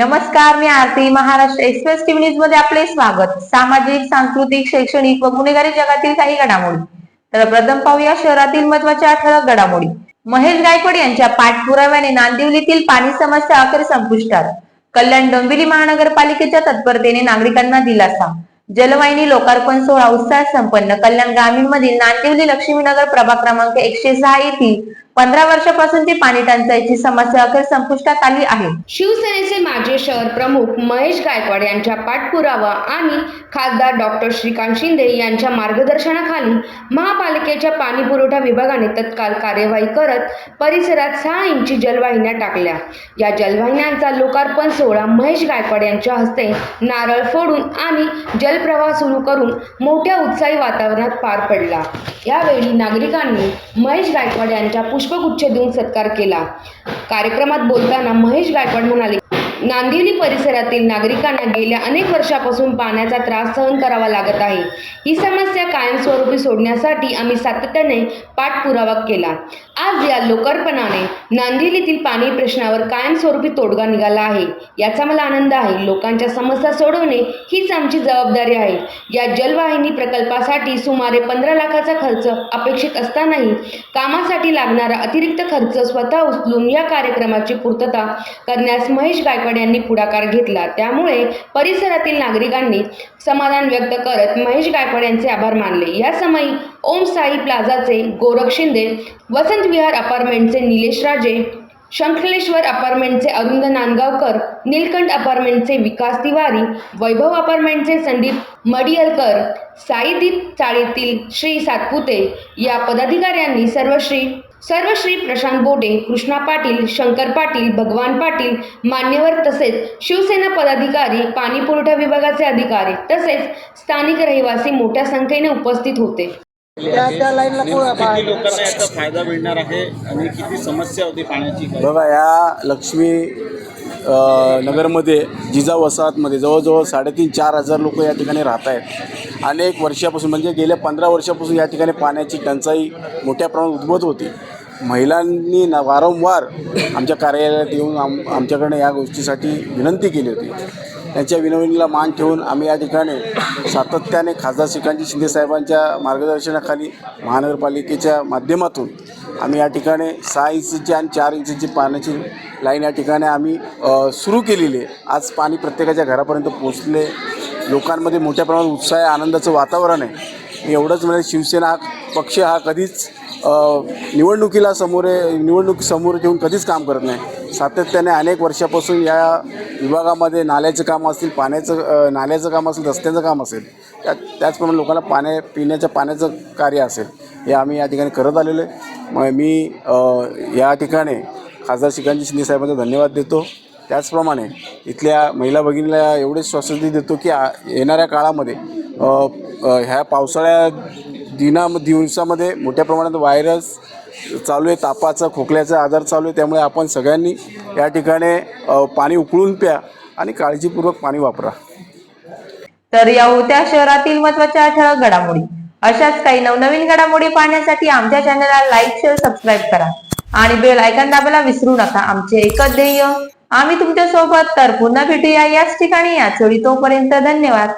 नमस्कार मी Aarti Maharashtra express TV न्यूजमध्ये आपले स्वागत. सामाजिक सांस्कृतिक शैक्षणिक व गुन्हेगारी जगातील काही घडामोडी. तर प्रथम पाहूया शहरातील महत्त्वाच्या ठळक घडामोडी. महेश गायकवाड यांच्या पाठपुराव्याने नांदिवलीतील पाणी समस्या अखेर संपुष्टात. कल्याण डोंबिवली महानगरपालिकेच्या तत्परतेने नागरिकांना दिलासा. जलवाहिनी लोकार्पण सोहळा उत्साहात संपन्न. कल्याण ग्रामीण मधील नांदिवली लक्ष्मीनगर प्रभाग क्रमांक एकशे सहा येथील पंधरा वर्षापासूनची पाणी टंचाईची समस्या अखेर संपुष्टात आली आहे. शिवसेनेचे माजी शहर प्रमुख महेश गायकवाड यांच्या पाठपुरावा आणि खासदार डॉक्टर श्रीकांत शिंदे यांच्या मार्गदर्शनाखाली महापालिकेच्या पाणी पुरवठा विभागाने तत्काल कार्यवाही करत परिसरात सहा इंची जलवाहिन्या टाकल्या. या जलवाहिन्यांचा लोकार्पण सोहळा महेश गायकवाड यांच्या हस्ते नारळ फोडून आणि जलप्रवाह सुरू करून मोठ्या उत्साही वातावरणात पार पडला. यावेळी नागरिकांनी महेश गायकवाड यांच्या पुष्प पुष्पगुच्छ देऊन सत्कार केला. कार्यक्रमात बोलताना महेश गायकवाड म्हणाले नांदिवली परिसरातील नागरिकांना गेल्या अनेक वर्षापासून पाण्याचा त्रास सहन करावा लागत आहे. ही समस्या कायमस्वरूपी सोडण्यासाठी आम्ही सातत्याने पाठपुरावा केला. आज या लोकार्पणाने नांदिवलीतील पाणी प्रश्नावर कायमस्वरूपी तोडगा निघाला आहे. याचा मला आनंद आहे. लोकांच्या समस्या सोडवणे हीच आमची जबाबदारी आहे. या जलवाहिनी प्रकल्पासाठी सुमारे पंधरा लाखाचा खर्च अपेक्षित असतानाही कामासाठी लागणारा अतिरिक्त खर्च स्वतः उचलून या कार्यक्रमाची पूर्तता करण्यास महेश गायकवाड यांनी पुढाकार घेतला. त्यामुळे परिसरातील नागरिकांनी समाधान व्यक्त करत महेश गायकवाड यांचे आभार मानले. या समयी ओम साई प्लाझाचे गोरख शिंदे वसंत विहार अपार्टमेंटचे निलेश राजे शंखलेश्वर अपार्टमेंटचे अरुंद नांदगावकर नीलकंठ अपार्टमेंटचे विकास तिवारी वैभव अपार्टमेंटचे संदीप मडियलकर साईदीप चाळीतील श्री सातपुते या पदाधिकाऱ्यांनी सर्वश्री सर्वश्री प्रशांत बोटे कृष्णा पाटील शंकर पाटील भगवान पाटील मान्यवर तसेच शिवसेना पदाधिकारी पाणी पुरवठा विभागाचे अधिकारी तसेच स्थानिक रहिवासी मोठ्या संख्येने उपस्थित होते. त्या त्या लाईनला कोण नेमकं किती लोकांना याचा फायदा मिळणार आहे आणि किती समस्या होती पाण्याची? काय? बघा या लक्ष्मी अ, नगरमध्ये जिजा वसाहतमध्ये जवळजवळ साडेतीन चार हजार लोक या ठिकाणी राहत आहेत. अनेक वर्षापासून म्हणजे गेल्या पंधरा वर्षापासून या ठिकाणी पाण्याची टंचाई मोठ्या प्रमाणात उद्भवत होती. महिलांनी ना वारंवार आमच्या कार्यालयात येऊन आम आमच्याकडे या गोष्टीसाठी विनंती केली होती. त्यांच्या विनवणीला मान ठेवून आम्ही या ठिकाणी सातत्याने खासदार श्रीकांतजी शिंदे साहेबांच्या मार्गदर्शनाखाली महानगरपालिकेच्या माध्यमातून आम्ही या ठिकाणी सहा इंचची आणि चार इंचची पाण्याची लाईन या ठिकाणी आम्ही सुरू केलेली आहे. आज पाणी प्रत्येकाच्या घरापर्यंत पोचले लोकांमध्ये मोठ्या प्रमाणात उत्साह आनंदाचं वातावरण आहे. एवढंच म्हणजे शिवसेना हा पक्ष हा कधीच निवडणुकीला समोरे निवडणूक समोर ठेवून कधीच काम करत नाही. सातत्याने अनेक वर्षापासून या विभागामध्ये नाल्याचं काम असतील पाण्याचं नाल्याचं काम असेल रस्त्याचं काम असेल त्या त्याचप्रमाणे लोकांना पाण्या पिण्याच्या पाण्याचं कार्य असेल हे आम्ही या ठिकाणी करत आलेलो आहे. मग मी या ठिकाणी खासदार श्रीकांतजी शिंदे साहेबांचा धन्यवाद देतो. त्याचप्रमाणे इथल्या महिला भगिनीला एवढेच स्वातंत्र्य देतो की येणाऱ्या काळामध्ये ह्या पावसाळ्या दिना दिवसामध्ये मोठ्या प्रमाणात व्हायरस चालू आहे तापाचा खोकल्याचा आजार चालू आहे त्यामुळे आपण सगळ्यांनी या ठिकाणी पाणी उकळून प्या आणि काळजीपूर्वक पाणी वापरा. तर या होत्या शहरातील महत्त्वाच्या ठळक घडामोडी. अशाच काही नवनवीन घडामोडी पाहण्यासाठी आमच्या चॅनलला लाईक शेअर सबस्क्राईब करा. आणि बेल ऐकन दाबायला विसरू नका. आमचे एकच ध्येय आम्ही तुमच्यासोबत तर पुन्हा भेटूया याच ठिकाणी. या वेळी तोपर्यंत धन्यवाद.